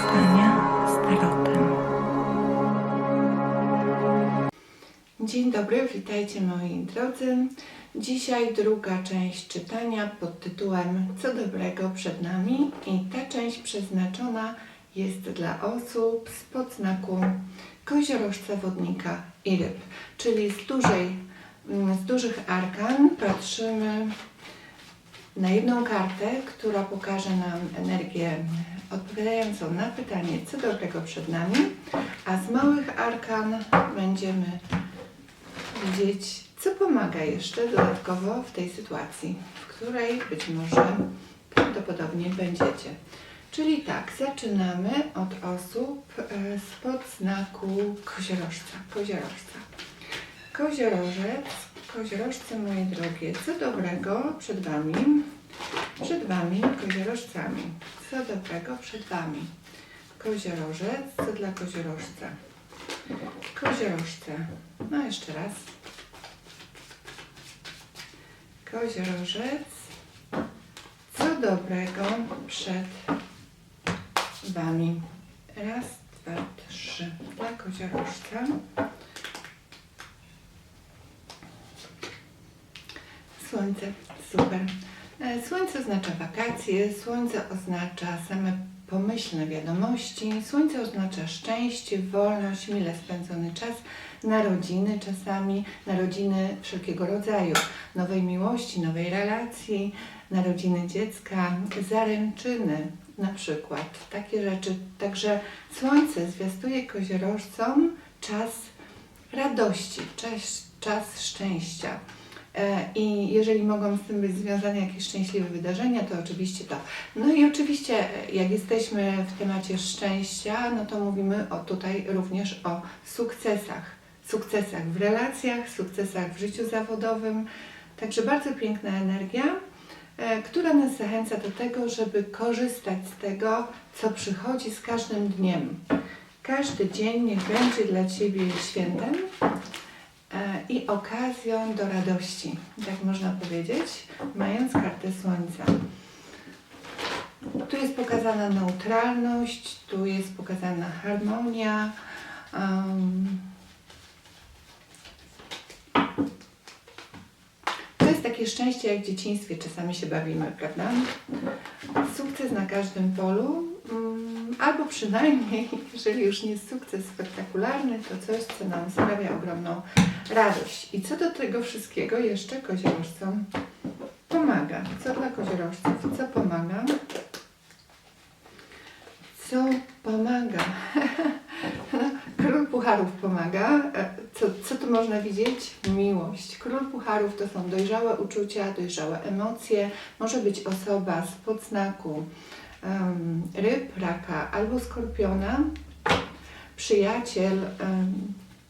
z tarotem. Dzień dobry, witajcie moi drodzy. Dzisiaj druga część czytania pod tytułem Co dobrego przed nami i ta część przeznaczona jest dla osób z podznaku koziorożca, wodnika i ryb, czyli z, dużej, mm, z dużych arkan patrzymy na jedną kartę, która pokaże nam energię odpowiadającą na pytanie, co dobrego przed nami, a z małych arkan będziemy widzieć, co pomaga jeszcze dodatkowo w tej sytuacji, w której być może prawdopodobnie będziecie. Czyli tak, zaczynamy od osób e, spod znaku koziorożca. Koziorożca. Koziorożec, koziorożce moje drogie, co dobrego przed Wami? Przed Wami, koziorożcami. Co dobrego przed Wami? Koziorożec, co dla koziorożca? Koziorożce. No jeszcze raz. Koziorożec. Co dobrego przed Wami? Raz, dwa, trzy. Dla koziorożca. Słońce, super. E, Słońce oznacza wakacje, słońce oznacza same pomyślne wiadomości, słońce oznacza szczęście, wolność, mile spędzony czas, narodziny czasami, narodziny wszelkiego rodzaju, nowej miłości, nowej relacji, narodziny dziecka, zaręczyny na przykład, takie rzeczy. Także słońce zwiastuje koziorożcom czas radości, czas, czas szczęścia. E, I jeżeli mogą z tym być związane jakieś szczęśliwe wydarzenia, to oczywiście to. No i oczywiście, e, jak jesteśmy w temacie szczęścia, no to mówimy o, tutaj również o sukcesach. Sukcesach w relacjach, sukcesach w życiu zawodowym. Także bardzo piękna energia, e, która nas zachęca do tego, żeby korzystać z tego, co przychodzi z każdym dniem. Każdy dzień niech będzie dla Ciebie świętem i okazją do radości, tak można powiedzieć, mając kartę Słońca. Tu jest pokazana neutralność, tu jest pokazana harmonia. to jest takie szczęście, jak w dzieciństwie czasami się bawimy, prawda? Sukces na każdym polu, albo przynajmniej, jeżeli już nie jest sukces spektakularny, to coś, co nam sprawia ogromną radość. I co do tego wszystkiego jeszcze koziorożcom pomaga? Co dla koziorożców? Co pomaga? Co pomaga? Król Pucharów pomaga. E, Co, co tu można widzieć? Miłość. Król Pucharów to są dojrzałe uczucia, dojrzałe emocje. Może być osoba z podznaku em, ryb, raka albo skorpiona, przyjaciel, em,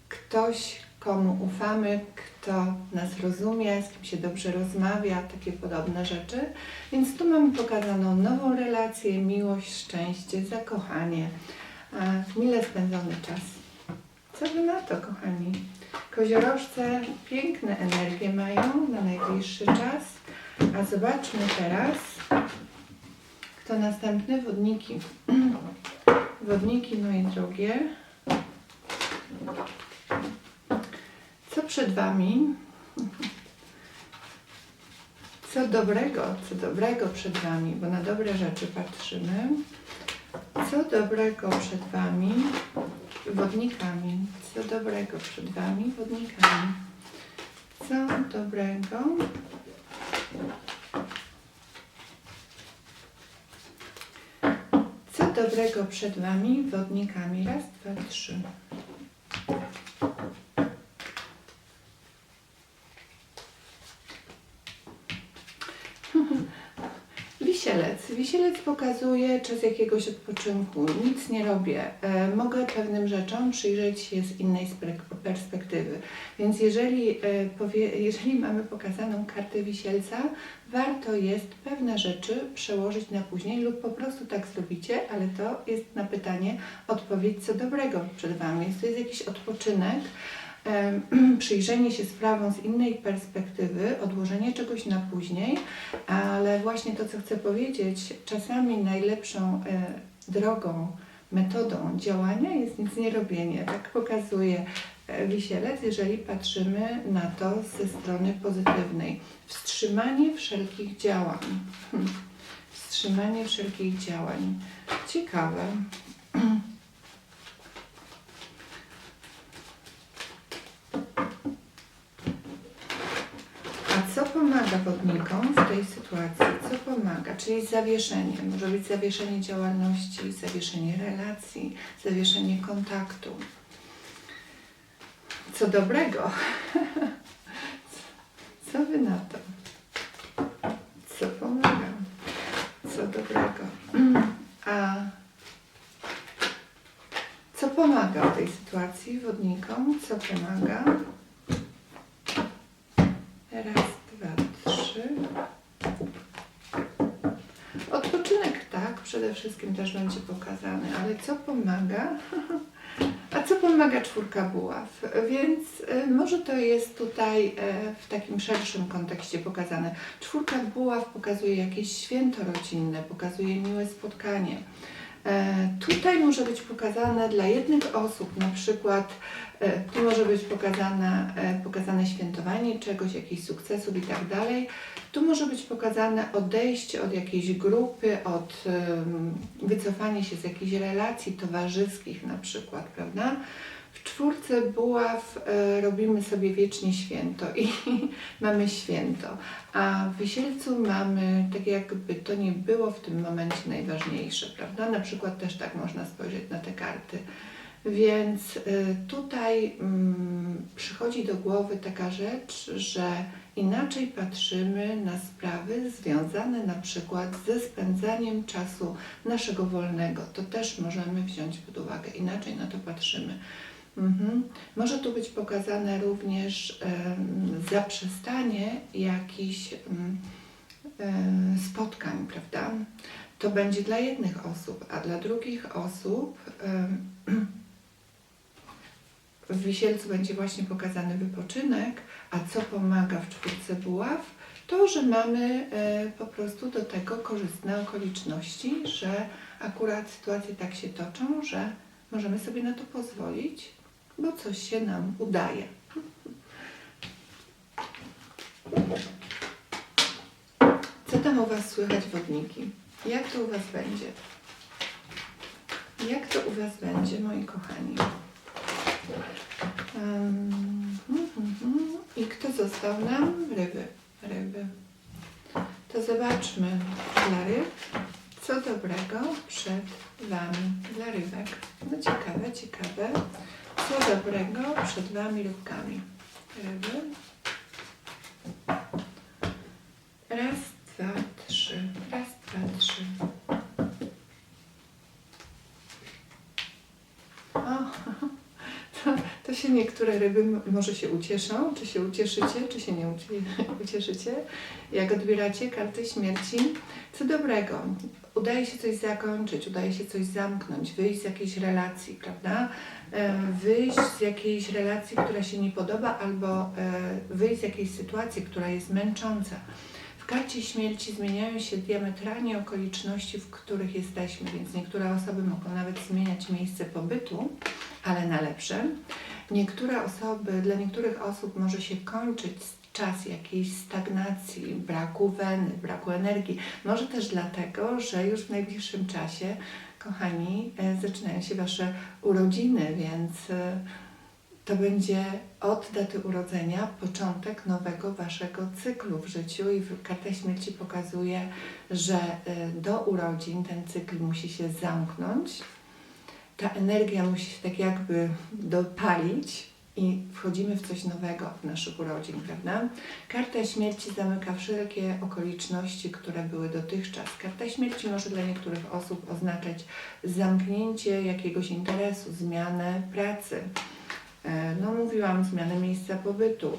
ktoś, komu ufamy, kto nas rozumie, z kim się dobrze rozmawia, takie podobne rzeczy. Więc tu mamy pokazaną nową relację, miłość, szczęście, zakochanie, e, mile spędzony czas. Co wy na to, kochani? Koziorożce piękne energie mają na najbliższy czas. A zobaczmy teraz, kto następny? Wodniki. Wodniki, moje drogie. Co przed Wami? Co dobrego, co dobrego przed Wami, bo na dobre rzeczy patrzymy. Co dobrego przed Wami? Wodnikami. Co dobrego przed Wami? Wodnikami. Co dobrego? Co dobrego przed Wami? Wodnikami. Raz, dwa, trzy. Wisielec. Pokazuje czas jakiegoś odpoczynku. Nic nie robię. E, mogę pewnym rzeczom przyjrzeć się z innej perspektywy. Więc jeżeli, e, jeżeli mamy pokazaną kartę wisielca, warto jest pewne rzeczy przełożyć na później lub po prostu tak zrobicie, ale to jest na pytanie odpowiedź co dobrego przed Wami. Więc to jest jakiś odpoczynek, przyjrzenie się sprawom z innej perspektywy, odłożenie czegoś na później, ale właśnie to, co chcę powiedzieć, czasami najlepszą e, drogą metodą działania jest nic nie robienie. Tak pokazuje e, wisielec, jeżeli patrzymy na to ze strony pozytywnej. Wstrzymanie wszelkich działań. Hmm. Wstrzymanie wszelkich działań. Ciekawe. A co pomaga wodnikom w tej sytuacji? Co pomaga? Czyli zawieszenie. Może być zawieszenie działalności, zawieszenie relacji, zawieszenie kontaktu. Co dobrego? Co wy na to? Co pomaga? Co dobrego? A co pomaga w tej sytuacji wodnikom? Co pomaga? Raz, dwa, trzy. Odpoczynek tak, przede wszystkim też będzie pokazany, ale co pomaga? A co pomaga czwórka buław? Więc y, może to jest tutaj y, w takim szerszym kontekście pokazane. Czwórka buław pokazuje jakieś święto rodzinne, pokazuje miłe spotkanie. E, Tutaj może być pokazane dla jednych osób, na przykład e, tu może być pokazane, e, pokazane świętowanie czegoś, jakichś sukcesów i tak dalej. Tu może być pokazane odejście od jakiejś grupy, od wycofanie się z jakichś relacji towarzyskich na przykład, prawda? W czwórce buław e, robimy sobie wiecznie święto i mamy święto, a w wisielcu mamy tak jakby to nie było w tym momencie najważniejsze, prawda? Na przykład też tak można spojrzeć na te karty. Więc y, tutaj mm, przychodzi do głowy taka rzecz, że inaczej patrzymy na sprawy związane na przykład ze spędzaniem czasu naszego wolnego. To też możemy wziąć pod uwagę. Inaczej na to patrzymy. Mhm. Może tu być pokazane również em, zaprzestanie jakichś em, spotkań, prawda? To będzie dla jednych osób, a dla drugich osób em, w Wisielcu będzie właśnie pokazany wypoczynek, a co pomaga w czwórce buław? To, że mamy e, po prostu do tego korzystne okoliczności, że akurat sytuacje tak się toczą, że możemy sobie na to pozwolić, bo coś się nam udaje. Co tam u Was słychać, wodniki? Jak to u Was będzie? Jak to u Was będzie, moi kochani? Mhm, mhm. I kto został nam? Ryby. Ryby. To zobaczmy dla ryb, co dobrego przed Wami, dla rybek. No ciekawe, ciekawe. Co dobrego przed Wami rybkami. Ryby. Raz, dwa, trzy. Raz, dwa, trzy. O, to, to się niektóre ryby może się ucieszą. Czy się ucieszycie, czy się nie ucie- ucieszycie? Jak odbieracie kartę śmierci, co dobrego. Udaje się coś zakończyć, udaje się coś zamknąć, wyjść z jakiejś relacji, prawda? E, Wyjść z jakiejś relacji, która się nie podoba, albo e, wyjść z jakiejś sytuacji, która jest męcząca. W karcie śmierci zmieniają się diametralnie okoliczności, w których jesteśmy, więc niektóre osoby mogą nawet zmieniać miejsce pobytu, ale na lepsze. Niektóre osoby, dla niektórych osób może się kończyć czas jakiejś stagnacji, braku weny, braku energii. Może też dlatego, że już w najbliższym czasie, kochani, e, zaczynają się Wasze urodziny, więc e, to będzie od daty urodzenia początek nowego Waszego cyklu w życiu i karta śmierci pokazuje, że e, do urodzin ten cykl musi się zamknąć. Ta energia musi się tak jakby dopalić i wchodzimy w coś nowego w naszych urodzin, prawda? Karta śmierci zamyka wszelkie okoliczności, które były dotychczas. Karta śmierci może dla niektórych osób oznaczać zamknięcie jakiegoś interesu, zmianę pracy. E, No mówiłam, zmianę miejsca pobytu,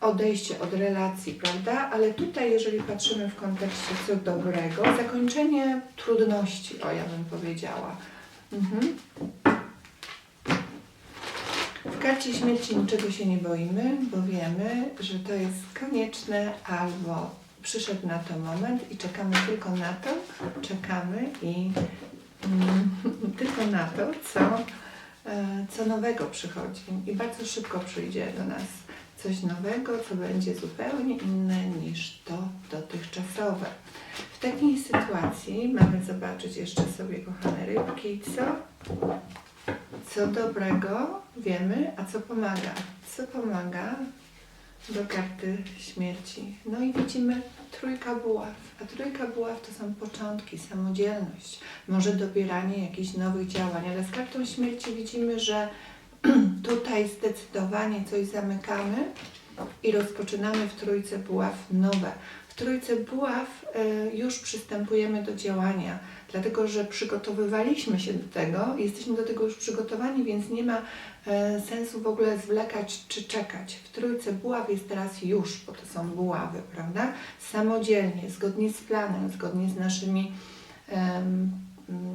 odejście od relacji, prawda? Ale tutaj, jeżeli patrzymy w kontekście co dobrego, zakończenie trudności, o ja bym powiedziała. Mhm. W karcie śmierci niczego się nie boimy, bo wiemy, że to jest konieczne albo przyszedł na to moment i czekamy tylko na to, czekamy i mm, tylko na to, co, e, co nowego przychodzi. I bardzo szybko przyjdzie do nas coś nowego, co będzie zupełnie inne niż to dotychczasowe. W takiej sytuacji mamy zobaczyć jeszcze sobie, kochane rybki, co, co dobrego wiemy, a co pomaga. Co pomaga do karty śmierci. No i widzimy trójka buław. A trójka buław to są początki, samodzielność, może dobieranie jakichś nowych działań, ale z kartą śmierci widzimy, że tutaj zdecydowanie coś zamykamy i rozpoczynamy w trójce buław nowe. W trójce buław y, już przystępujemy do działania, dlatego że przygotowywaliśmy się do tego, jesteśmy do tego już przygotowani, więc nie ma e, sensu w ogóle zwlekać czy czekać. W trójce buław jest teraz już, bo to są buławy, prawda? Samodzielnie, zgodnie z planem, zgodnie z naszymi em,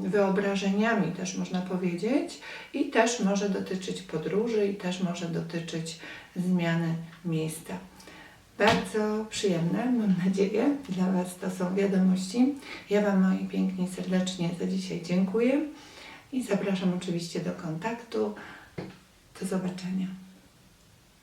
wyobrażeniami też można powiedzieć i też może dotyczyć podróży i też może dotyczyć zmiany miejsca. Bardzo przyjemne, mam nadzieję, dla Was to są wiadomości. Ja Wam moi pięknie serdecznie za dzisiaj dziękuję i zapraszam oczywiście do kontaktu. Do zobaczenia.